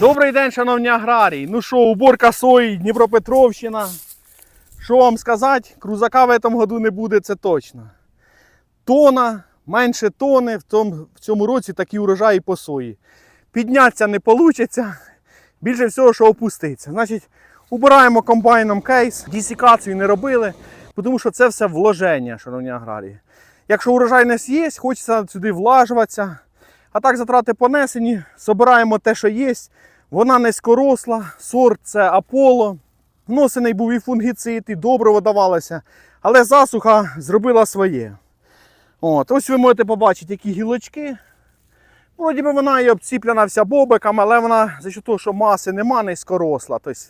Добрий день, шановні аграрії. Ну що, уборка сої, Дніпропетровщина. Що вам сказати? Крузака в цьому году не буде, це точно. Тона, менше тони в цьому, в цьому році такі урожаї по сої. Піднятися не вийде, більше всього, що опуститься. Значить, убираємо комбайном кейс, дісікацію не робили, тому що це все вложення, шановні аграрії. Якщо урожайність є, хочеться сюди влажуватися. А так затрати понесені, збираємо те, що є. Вона низькоросла, сорт це Аполло. Вносений був і фунгіцид, і добриво давалося. Але засуха зробила своє. От, ось ви можете побачити, які гілочки. Вроді би вона і обціплена вся бобиками, але вона за того, що маси нема, низькоросла. Тобто,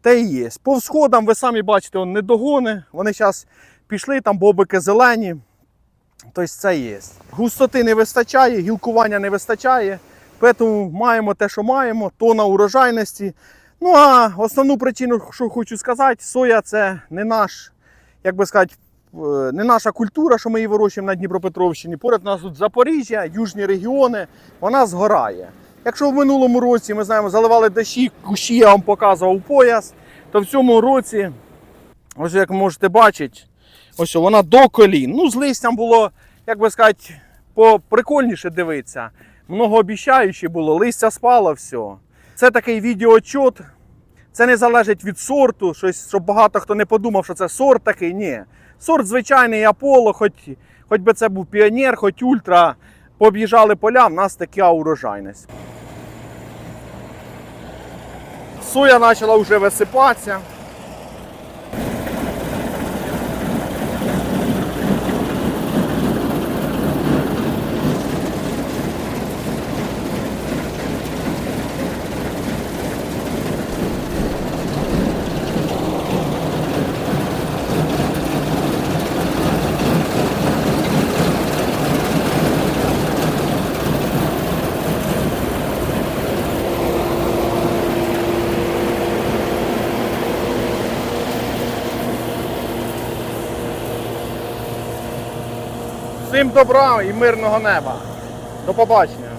те і є. По всходам ви самі бачите, он недогони. Вони зараз пішли, там бобики зелені. Тобто це є. Густоти не вистачає, гілкування не вистачає. Тому маємо те, що маємо, тона урожайності. Ну а основну причину, що хочу сказати, соя це не наш, як би сказати, е, не наша культура, що ми її вирощуємо на Дніпропетровщині. Поряд у нас тут Запоріжжя, южні регіони, вона згорає. Якщо в минулому році ми знаємо, заливали дощі, кущі я вам показував пояс, то в цьому році, ось як можете бачити, ось вона до колін. Ну, з листям було, як би сказати, поприкольніше дивитися. Многообіщаюче було, листя спало, все. Це такий відеоотчот. Це не залежить від сорту, щось, щоб багато хто не подумав, що це сорт такий. Ні. Сорт звичайний Аполло, хоч, хоч би це був піонер, хоч ультра. Пооб'їжджали поля, в нас така урожайність. Соя почала вже висипатися. Всім добра і мирного неба. До побачення.